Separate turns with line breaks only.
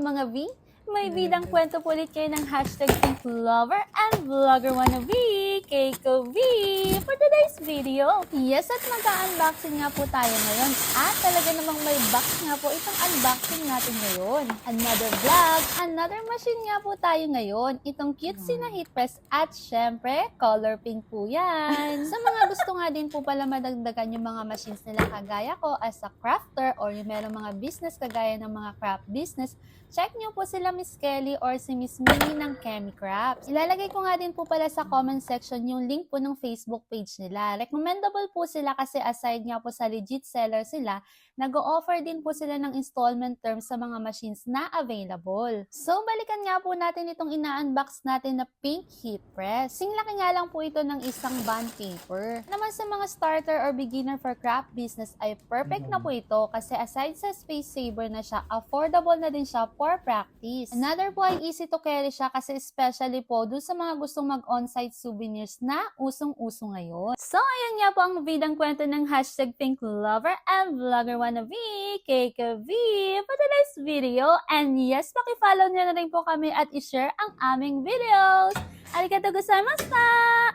mga V! May bidang kwento po ulit kayo ng hashtag Pink Lover and Vlogger Wannabe, Keiko V, for today's video. Yes, at mag-unboxing nga po tayo ngayon. At talaga namang may box nga po itong unboxing natin ngayon. Another vlog, another machine nga po tayo ngayon. Itong cutesy na heat press at syempre, color pink po yan. Sa mga gusto nga din po pala madagdagan yung mga machines nila kagaya ko as a crafter or yung meron mga business kagaya ng mga craft business, check nyo po sila Miss Kelly or si Miss Minnie ng Chemi Crafts. Ilalagay ko nga din po pala sa comment section yung link po ng Facebook page nila. Recommendable po sila kasi aside nga po sa legit seller sila, nag-o-offer din po sila ng installment terms sa mga machines na available. So, balikan nga po natin itong ina-unbox natin na pink heat press. Singlaki nga lang po ito ng isang bond paper. Naman sa mga starter or beginner for craft business ay perfect na po ito kasi aside sa space saver na siya, affordable na din siya for practice. Another po ay easy to carry siya kasi especially po dun sa mga gustong mag-on-site souvenirs na usong-uso ngayon. So, ayan nga po ang bidang kwento ng hashtag Pink Lover and Vlogger Wannabe, KKV, for today's video. And yes, pakifollow nyo na rin po kami at i-share ang aming videos. Arigatou gozaimashita!